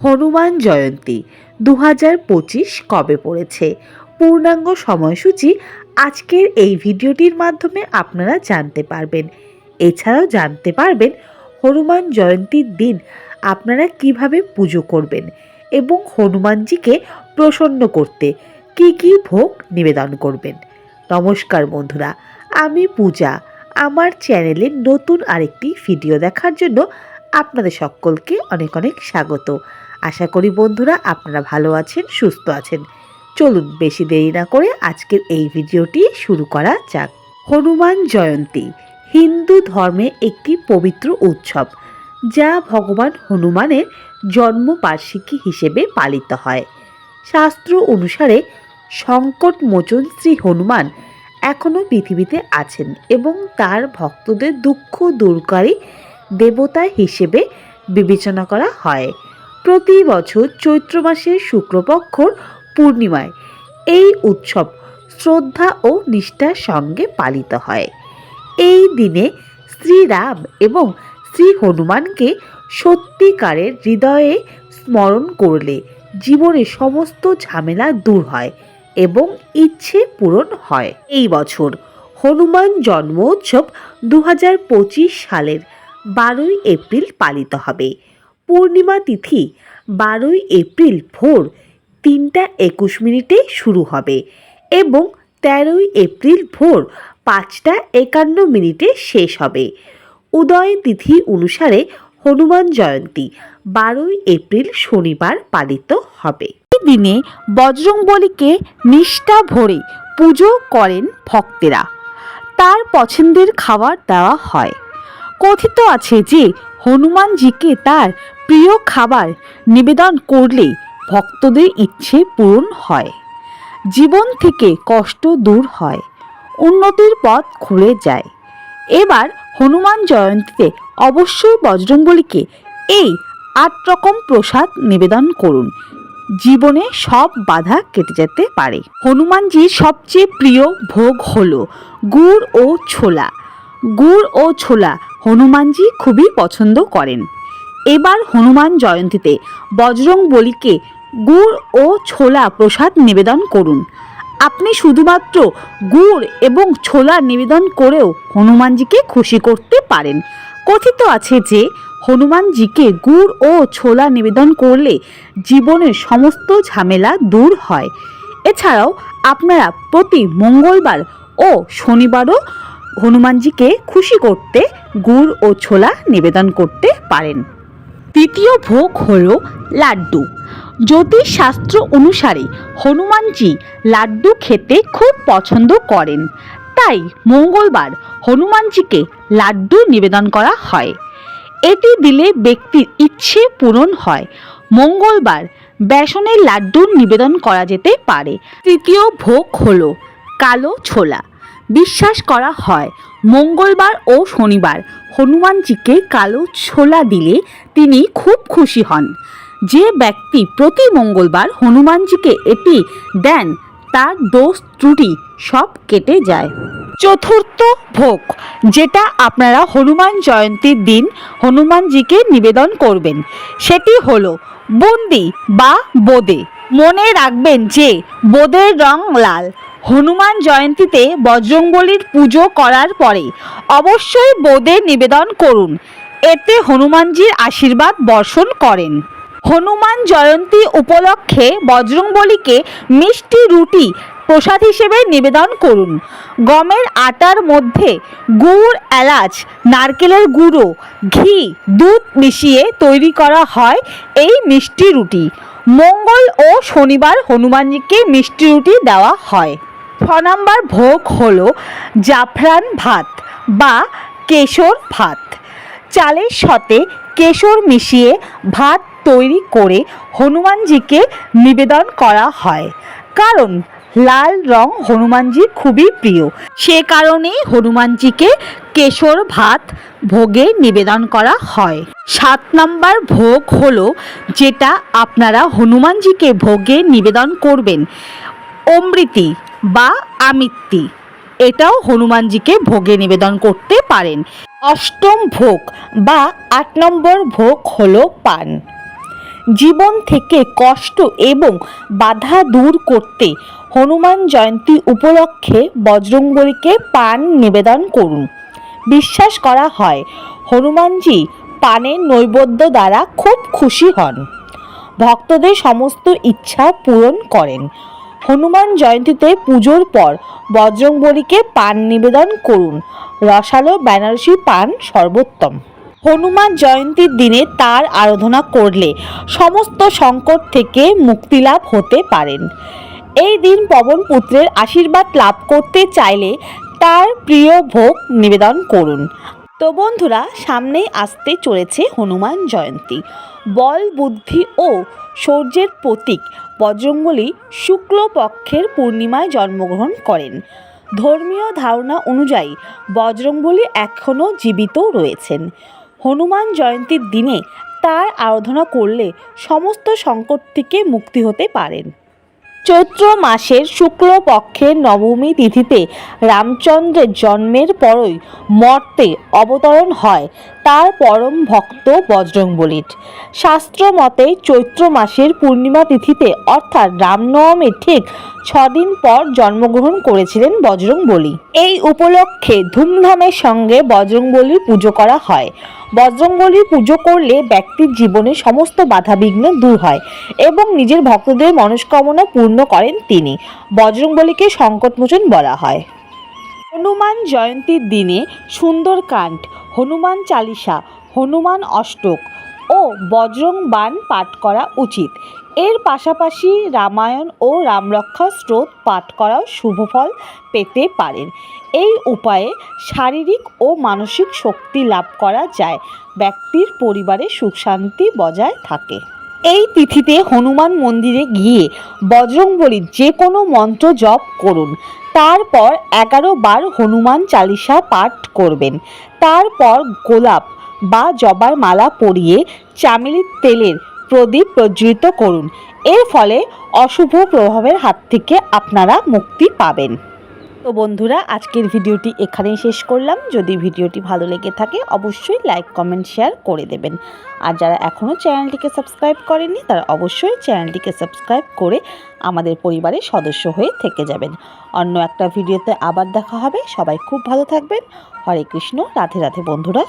হনুমান জয়ন্তী দু পঁচিশ কবে পড়েছে? পূর্ণাঙ্গ সময়সূচি আজকের এই ভিডিওটির মাধ্যমে আপনারা জানতে পারবেন। এছাড়াও জানতে পারবেন হনুমান জয়ন্তীর দিন আপনারা কীভাবে পুজো করবেন এবং হনুমানজিকে প্রসন্ন করতে কি কি ভোগ নিবেদন করবেন। নমস্কার বন্ধুরা, আমি পূজা। আমার চ্যানেলে নতুন আরেকটি ভিডিও দেখার জন্য আপনাদের সকলকে অনেক অনেক স্বাগত। আশা করি বন্ধুরা আপনারা ভালো আছেন, সুস্থ আছেন। চলুন বেশি দেরি না করে আজকের এই ভিডিওটি শুরু করা যাক। হনুমান জয়ন্তী, হিন্দু ধর্মে একটি পবিত্র উৎসব, যা ভগবান হনুমানের জন্মবার্ষিকী হিসেবে পালিত হয়। শাস্ত্র অনুসারে সংকট মোচন শ্রী হনুমান এখনও পৃথিবীতে আছেন এবং তার ভক্তদের দুঃখ দূরকারী দেবতা হিসেবে বিবেচনা করা হয়। প্রতি বছর চৈত্র মাসের শুক্লপক্ষর পূর্ণিমায় এই উৎসব শ্রদ্ধা ও নিষ্ঠার সঙ্গে পালিত হয়। এই দিনে শ্রীরাম এবং শ্রী হনুমানকে সত্যিকারের হৃদয়ে স্মরণ করলে জীবনে সমস্ত ঝামেলা দূর হয় এবং ইচ্ছে পূরণ হয়। এই বছর হনুমান জন্ম উৎসব দু হাজার পঁচিশ সালের বারোই এপ্রিল পালিত হবে। পূর্ণিমা তিথি, বারোই এপ্রিল ভোর তিনটা একুশ মিনিটে শুরু হবে এবং তেরোই এপ্রিল ভোর পাঁচটা একান্ন মিনিটে শেষ হবে। উদয় তিথি অনুসারে হনুমান জয়ন্তী, বারোই এপ্রিল শনিবার পালিত হবে। এই দিনে বজরংবলীকে নিষ্ঠা ভরে পুজো করেন ভক্তেরা। তার পছন্দের খাবার দেওয়া হয়। কথিত আছে যে, হনুমানজিকে তার প্রিয় খাবার নিবেদন করলে ভক্তদের ইচ্ছে পূরণ হয়। জীবন থেকে কষ্ট দূর হয়, উন্নতির পথ খুলে যায়। এবার হনুমান জয়ন্তীতে অবশ্যই বজরংবলীকে এই আট রকম প্রসাদ নিবেদন করুন। জীবনে সব বাধা কেটে যেতে পারে। হনুমানজির সবচেয়ে প্রিয় ভোগ হলো গুড় ও ছোলা। গুড় ও ছোলা হনুমানজি খুবই পছন্দ করেন। এবার হনুমান জয়ন্তীতে বজরং বলিকে গুড় ও ছোলা প্রসাদ নিবেদন করুন। আপনি শুধুমাত্র গুড় এবং ছোলা নিবেদন করেও হনুমানজিকে খুশি করতে পারেন। কথিত আছে যে, হনুমানজিকে গুড় ও ছোলা নিবেদন করলে জীবনের সমস্ত ঝামেলা দূর হয়। এছাড়াও আপনারা প্রতি মঙ্গলবার ও শনিবারও হনুমানজিকে খুশি করতে গুড় ও ছোলা নিবেদন করতে পারেন। তৃতীয় ভোগ হল লাড্ডু। জ্যোতিষশাস্ত্র অনুসারে হনুমানজি লাড্ডু খেতে খুব পছন্দ করেন। তাই মঙ্গলবার হনুমানজিকে লাড্ডু নিবেদন করা হয়। এটি দিলে ব্যক্তির ইচ্ছে পূরণ হয়। মঙ্গলবার বেসনের লাড্ডু নিবেদন করা যেতে পারে। তৃতীয় ভোগ হল কালো ছোলা। বিশ্বাস করা হয়, মঙ্গলবার ও শনিবার হনুমানজিকে কালো ছোলা দিলে তিনি খুব খুশি হন। যে ব্যক্তি প্রতি মঙ্গলবার হনুমানজিকে এটি দেন, তার দোষ ত্রুটি সব কেটে যায়। চতুর্থ ভোগ, যেটা আপনারা হনুমান জয়ন্তীর দিন হনুমানজিকে নিবেদন করবেন, সেটি হলো বন্দি বা বোদে। মনে রাখবেন যে বোদের রং লাল। হনুমান জয়ন্তীতে বজরংবলীর পুজো করার পরে অবশ্যই বোদে নিবেদন করুন। এতে হনুমানজির আশীর্বাদ বর্ষণ করেন। হনুমান জয়ন্তী উপলক্ষে বজরংবলীকে মিষ্টি রুটি প্রসাদ হিসেবে নিবেদন করুন। গমের আটার মধ্যে গুড়, এলাচ, নারকেলের গুঁড়ো, ঘি, দুধ মিশিয়ে তৈরি করা হয় এই মিষ্টি রুটি। মঙ্গল ও শনিবার হনুমানজিকে মিষ্টি রুটি দেওয়া হয়। ছ নম্বর ভোগ হলো জাফরান ভাত বা কেশর ভাত। চালের সাথে কেশর মিশিয়ে ভাত তৈরি করে হনুমানজিকে নিবেদন করা হয়। কারণ লাল রং হনুমানজির খুবই প্রিয়। সে কারণেই হনুমানজিকে কেশর ভাত ভোগে নিবেদন করা হয়। সাত নম্বর ভোগ হলো যেটা আপনারা হনুমানজিকে ভোগে নিবেদন করবেন। অমৃতি বা আমিত্তি। এটাও হনুমানজিকে ভোগে নিবেদন করতে পারেন। অষ্টম ভোগ বা আট নম্বর ভোগ হলো পান। জীবন থেকে কষ্ট এবং বাধা দূর করতে হনুমান জয়ন্তী উপলক্ষে বজরংবলীকে পান নিবেদন করুন। বিশ্বাস করা হয়, হনুমানজি পানের নৈবেদ্য দ্বারা খুব খুশি হন। ভক্তদের সমস্ত ইচ্ছা পূরণ করেন। হনুমান জয়ন্তীতে পুজোর পর বজরংবলীকে পান নিবেদন করুন। রসালো বেনারসি পান সর্বোত্তম। হনুমান জয়ন্তীর দিনে তার আরাধনা করলে সমস্ত সংকট থেকে মুক্তিলাভ হতে পারেন। এই দিন পবন পুত্রের আশীর্বাদ লাভ করতে চাইলে তার প্রিয় ভোগ নিবেদন করুন। তো বন্ধুরা, সামনেই আসতে চলেছে হনুমান জয়ন্তী। বল, বুদ্ধি ও শৌর্যের প্রতীক বজরঙ্গলী শুক্লপক্ষের পূর্ণিমায় জন্মগ্রহণ করেন। ধর্মীয় ধারণা অনুযায়ী বজরংবলী এখনও জীবিত রয়েছেন। হনুমান জয়ন্তীর দিনে তার আরাধনা করলে সমস্ত সংকট থেকে মুক্তি হতে পারেন। চৈত্র মাসের শুক্লপক্ষের নবমী তিথিতে রামচন্দ্রের জন্মের পরই মর্তে অবতরণ হয় তার পরম ভক্ত বজরংবলীর। শাস্ত্র মতে চৈত্র মাসের পূর্ণিমা তিথিতে, অর্থাৎ রামনবমীর ঠিক ছদিন পর জন্মগ্রহণ করেছিলেন বজরংবলী। এই উপলক্ষে ধুমধামের সঙ্গে বজরংবলীর পুজো করা হয়। বজরংবলীর পুজো করলে ব্যক্তির জীবনে সমস্ত বাধাবিঘ্ন দূর হয় এবং নিজের ভক্তদের মনস্কামনা পূর্ণ করেন তিনি। বজরংবলীকে সংকটমোচন বলা হয়। হনুমান জয়ন্তীর দিনে সুন্দরকাণ্ড হনুমান চালিসা, হনুমান অষ্টক ও বজ্রং বাণ পাঠ করা উচিত। এর পাশাপাশি রামায়ণ ও রামরক্ষা স্রোত পাঠ করাও শুভফল পেতে পারেন। এই উপায়ে শারীরিক ও মানসিক শক্তি লাভ করা যায়। ব্যক্তির পরিবারে সুখ শান্তি বজায় থাকে। এই তিথিতে হনুমান মন্দিরে গিয়ে বজরংবলীর যে কোনো মন্ত্র জপ করুন। তারপর এগারো বার হনুমান চালিসা পাঠ করবেন। তারপর গোলাপ বা জবার মালা পরিয়ে চামেলির তেলের প্রদীপ প্রজ্বলিত করুন। এর ফলে অশুভ প্রভাবের হাত থেকে আপনারা মুক্তি পাবেন। তো বন্ধুরা, আজকের ভিডিওটি এখানেই শেষ করলাম। যদি ভিডিওটি ভালো লেগে থাকে, অবশ্যই লাইক কমেন্ট শেয়ার করে দেবেন। আর যারা এখনও চ্যানেলটিকে সাবস্ক্রাইব করেননি, তারা অবশ্যই চ্যানেলটিকে সাবস্ক্রাইব করে আমাদের পরিবারের সদস্য হয়ে থেকে যাবেন। অন্য একটা ভিডিওতে আবার দেখা হবে। সবাই খুব ভালো থাকবেন। হরে কৃষ্ণ। রাধে রাধে বন্ধুরা।